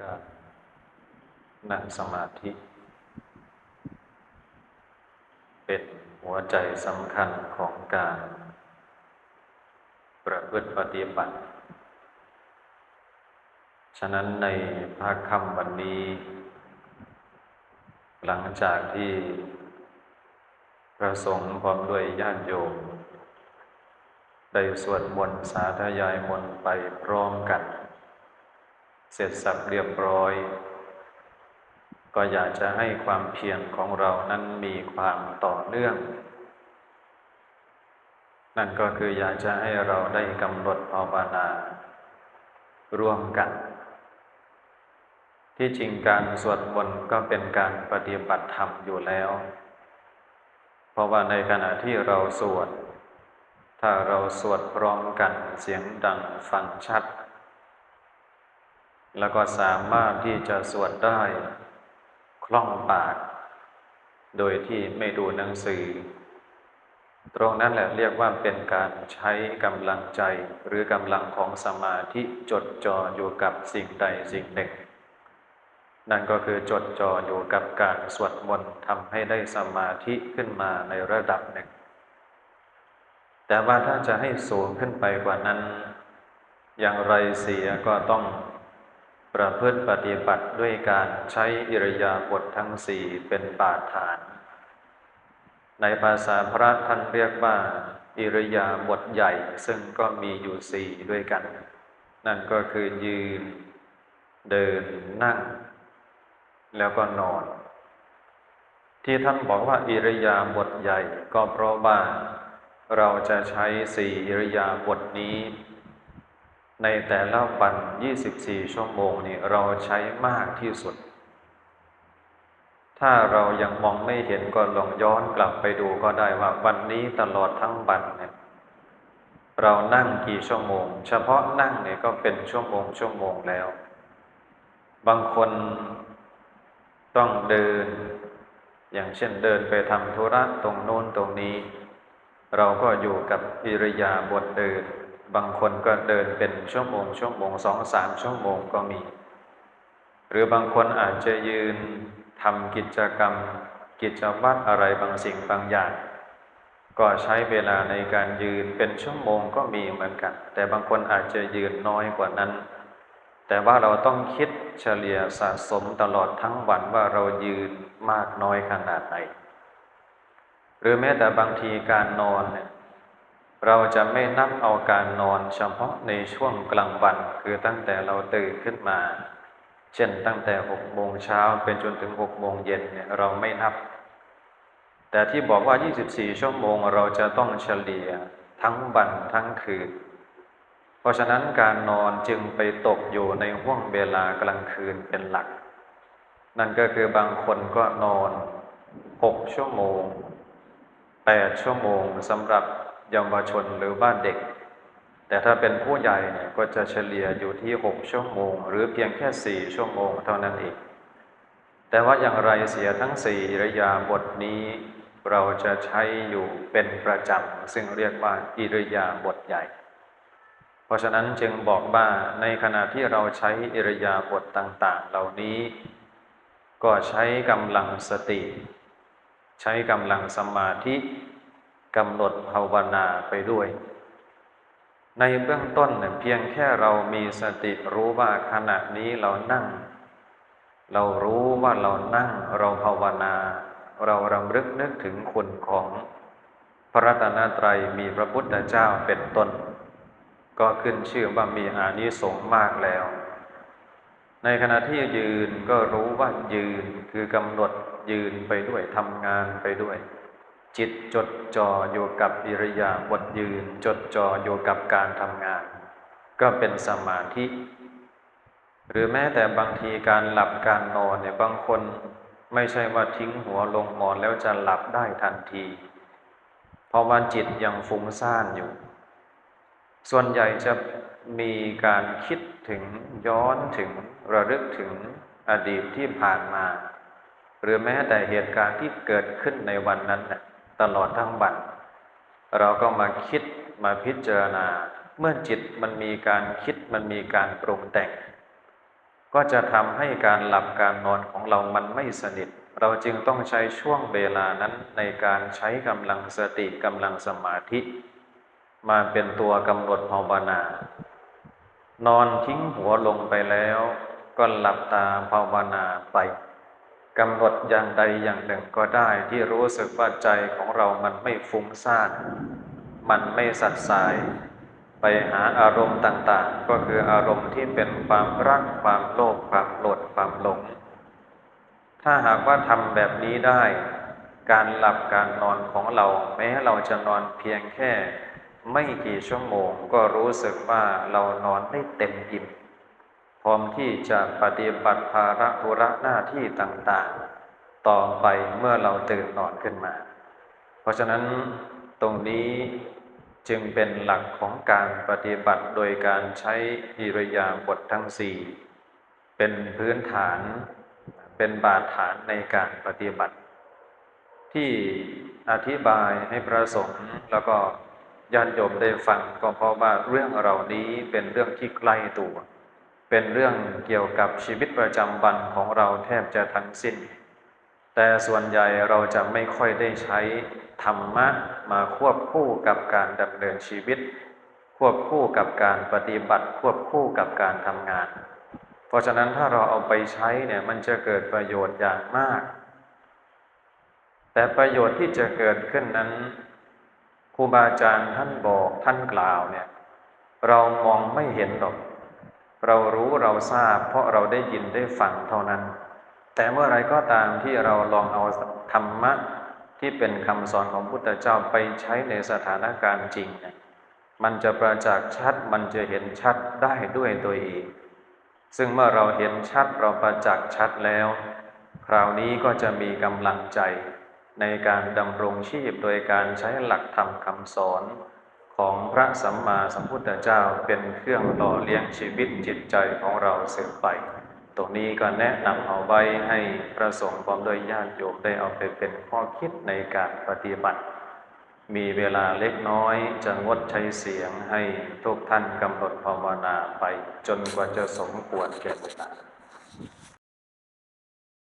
การนั่งสมาธิ เป็นหัวใจสำคัญของการ ประพฤติปฏิบัติ ฉะนั้นในภาคคำวันนี้ หลังจากที่พระสงฆ์พร้อมด้วยญาติโยมได้สวดมนต์สาธยายมนต์ไปพร้อมกัน เสร็จสับเรียบร้อย ก็อยากจะให้ความเพียรของเรานั้นมีความต่อเนื่อง นั่นก็คืออยากจะให้เราได้กำหนดภาวนา ร่วมกัน ที่จริงการสวดมนต์ก็เป็นการปฏิบัติธรรมอยู่แล้ว เพราะว่าในขณะที่เราสวด ถ้าเราสวดพร้อมกันเสียงดังฟังชัด แล้วก็สามารถที่จะสวดได้คล่องปาก โดยที่ไม่ดูหนังสือ ตรงนั้นแหละเรียกว่าเป็นการใช้กำลังใจหรือกำลังของสมาธิจดจ่ออยู่กับสิ่งใดสิ่งหนึ่ง นั่นก็คือจดจ่ออยู่กับการสวดมนต์ทำให้ได้สมาธิขึ้นมาในระดับหนึ่ง แต่ว่าถ้าจะให้สูงขึ้นไปกว่านั้น อย่างไรเสียก็ต้อง ประพฤติปฏิบัติด้วยการใช้อิริยาบถททั้งสี่เป็นบาฐาน ในภาษาพระท่านเรียกว่า อิริยาบถใหญ่ซึ่งก็มีอยู่สี่ด้วยกัน นั่นก็คือยืน เดินนั่ง แล้วก็นอน ที่ท่านบอกว่าอิริยาบถใหญ่ก็เพราะว่าเราจะใช้สี่อิริยาบถนี้ ในแต่ละวัน 24 ชั่วโมงนี่เราใช้มากที่สุด ถ้าเรายังมองไม่เห็นก็ลองย้อนกลับไปดูก็ได้ว่าวันนี้ตลอดทั้งวันเนี่ยเรานั่งกี่ชั่วโมง เฉพาะนั่งเนี่ยก็เป็นชั่วโมงชั่วโมงแล้ว บางคนต้องเดิน อย่างเช่นเดินไปทำธุระตรงโน้นตรงนี้ เราก็อยู่กับอิริยาบถเดิน บางคนก็เดินเป็นชั่วโมง ชั่วโมงสองสามชั่วโมงก็มี หรือบางคนอาจจะยืนทำกิจกรรม กิจวัตรอะไรบางสิ่งบางอย่าง ก็ใช้เวลาในการยืนเป็นชั่วโมงก็มีเหมือนกัน แต่บางคนอาจจะยืนน้อยกว่านั้น แต่ว่าเราต้องคิดเฉลี่ยสะสมตลอดทั้งวันว่าเรายืนมากน้อยขนาดไหน หรือแม้แต่บางทีการนอนเนี่ย เราจะไม่นับเอาการนอนเฉพาะในช่วงกลางวัน คือตั้งแต่เราตื่นขึ้นมา เช่นตั้งแต่หกโมงเช้าเป็นจนถึงหกโมงเย็นเนี่ยเราไม่นับ แต่ที่บอกว่า 24 ชั่วโมงเราจะต้องเฉลี่ยทั้งวันทั้งคืน เพราะฉะนั้นการนอนจึงไปตกอยู่ในห่วงเวลากลางคืนเป็นหลัก นั่นก็คือบางคนก็นอน 6 ชั่วโมง 8 ชั่วโมงสำหรับ เยาวชนหรือว่านเด็ก แต่ถ้าเป็นผู้ใหญ่เนี่ยก็จะเฉลี่ยอยู่ที่ 6 ชั่วโมง หรือเพียงแค่ 4 ชั่วโมงเท่านั้นเองแต่ว่าอย่างไรเสียทั้งสี่ระยาบทนี้ เราจะใช้อยู่เป็นประจำซึ่งเรียกว่าอิริยาบถใหญ่ เพราะฉะนั้นจึงบอกว่าในขณะที่เราใช้อิริยาบถต่างๆ เหล่านี้ ก็ใช้กำลังสติ ใช้กำลังสมาธิ กำหนดภาวนาไปด้วย ในเบื้องต้นเนี่ยเพียงแค่เรามีสติรู้ว่าขณะนี้เรานั่ง เรารู้ว่าเรานั่ง เราภาวนา เรารำลึกนึกถึงคุณของพระรัตนตรัยมีพระพุทธเจ้าเป็นต้น ก็ขึ้นชื่อว่ามีอานิสงส์มากแล้ว ในขณะที่ยืนก็รู้ว่ายืนคือกำหนดยืนไปด้วยทำงานไปด้วย จิตจดจ่ออยู่กับอิริยาบถยืน จดจ่ออยู่กับการทำงาน ก็เป็นสมาธิ หรือแม้แต่บางทีการหลับการนอนเนี่ยบางคนไม่ใช่ว่าทิ้งหัวลงหมอนแล้วจะหลับได้ทันที เพราะว่าจิตยังฟุ้งซ่านอยู่ ส่วนใหญ่จะมีการคิดถึงย้อนถึงระลึกถึงอดีตที่ผ่านมา หรือแม้แต่เหตุการณ์ที่เกิดขึ้นในวันนั้นน่ะ ตลอดทั้งวัน เราก็มาคิดมาพิจารณา เมื่อจิตมันมีการคิดมันมีการปรุงแต่ง ก็จะทำให้การหลับการนอนของเรามันไม่สนิท เราจึงต้องใช้ช่วงเวลานั้นในการใช้กำลังสติกำลังสมาธิ มาเป็นตัวกำหนดภาวนานอนทิ้งหัวลงไปแล้ว ก็หลับตาภาวนาไป กำหนดอย่างใดอย่างหนึ่งก็ได้ที่รู้สึกว่าใจของเรามันไม่ฟุ้งซ่าน มันไม่สัดสาย ไปหาอารมณ์ต่างๆ ก็คืออารมณ์ที่เป็นความรักความโลภความโกรธความหลง ถ้าหากว่าทำแบบนี้ได้ การหลับการนอนของเรา แม้เราจะนอนเพียงแค่ ไม่กี่ชั่วโมงก็รู้สึกว่าเรานอนได้เต็มอิ่ม ร้อมที่จะปฏิบัติภาระธุระหน้าที่ต่างๆ ต่อไปเมื่อเราตื่นนอนขึ้นมา เพราะฉะนั้นตรงนี้จึงเป็นหลักของการปฏิบัติโดยการใช้อิริยาบถททั้งสี่เป็นพื้นฐานเป็นบาดฐานในการปฏิบัติ ที่อธิบายให้พระสงฆ์แล้วก็ญาติโยมได้ฟังก็เพราะว่าเรื่องเหล่านี้เป็นเรื่องที่ใกล้ตัว เป็นเรื่องเกี่ยวกับชีวิตประจำวันของเราแทบจะทั้งสิ้น แต่ส่วนใหญ่เราจะไม่ค่อยได้ใช้ธรรมะมาควบคู่กับการดำเนินชีวิต ควบคู่กับการปฏิบัติ ควบคู่กับการทำงาน เพราะฉะนั้นถ้าเราเอาไปใช้เนี่ยมันจะเกิดประโยชน์อย่างมาก แต่ประโยชน์ที่จะเกิดขึ้นนั้นครูบาอาจารย์ท่านบอกท่านกล่าวเนี่ยเรามองไม่เห็นหรอก เรารู้เราทราบ เพราะเราได้ยินได้ฟังเท่านั้น แต่เมื่อไรก็ตามที่เราลองเอาธรรมะที่เป็นคำสอนของพุทธเจ้าไปใช้ในสถานการณ์จริงเนี่ยมันจะประจักษ์ชัดมันจะเห็นชัดได้ด้วยตัวเอง ซึ่งเมื่อเราเห็นชัดเราประจักษ์ชัดแล้ว คราวนี้ก็จะมีกำลังใจในการดำรงชีพโดยการใช้หลักธรรมคำสอน ของพระสัมมาสัมพุทธเจ้าเป็นเครื่องหล่อเลี้ยงชีวิตจิตใจของเราเสืบไป ตรงนี้ก็แนะนำเอาไว้ให้พระสงฆ์พร้อมโดยญาติโยมได้เอาไปเป็นข้อคิดในการปฏิบัติ มีเวลาเล็กน้อยจะงดใช้เสียงให้ทุกท่านกำหนดภาวนาไป จนกว่าจะสมควรแก่เวลา